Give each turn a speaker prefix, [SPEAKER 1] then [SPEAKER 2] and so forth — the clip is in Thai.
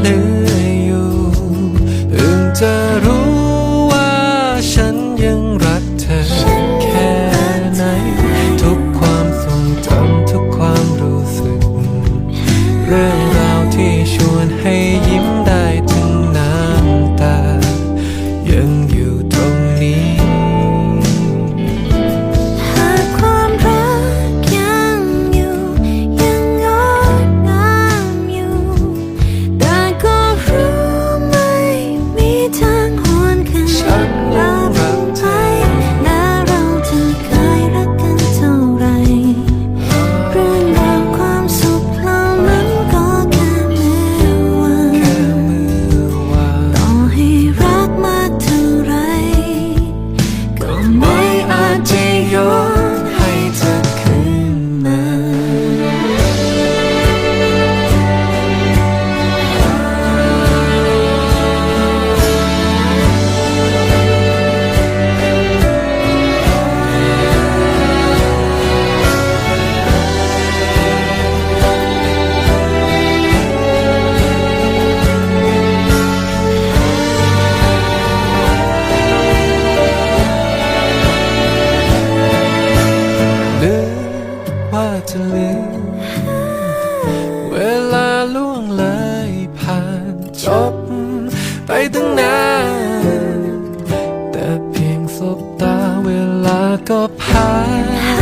[SPEAKER 1] เหนื่อยอยู่อึ่งเจ
[SPEAKER 2] อ Shut จะลืม เว
[SPEAKER 1] ลาล่วงเลยผ่านจบไปตั้งนาน แต่เพียงสบตาเวลาก็ผ่าน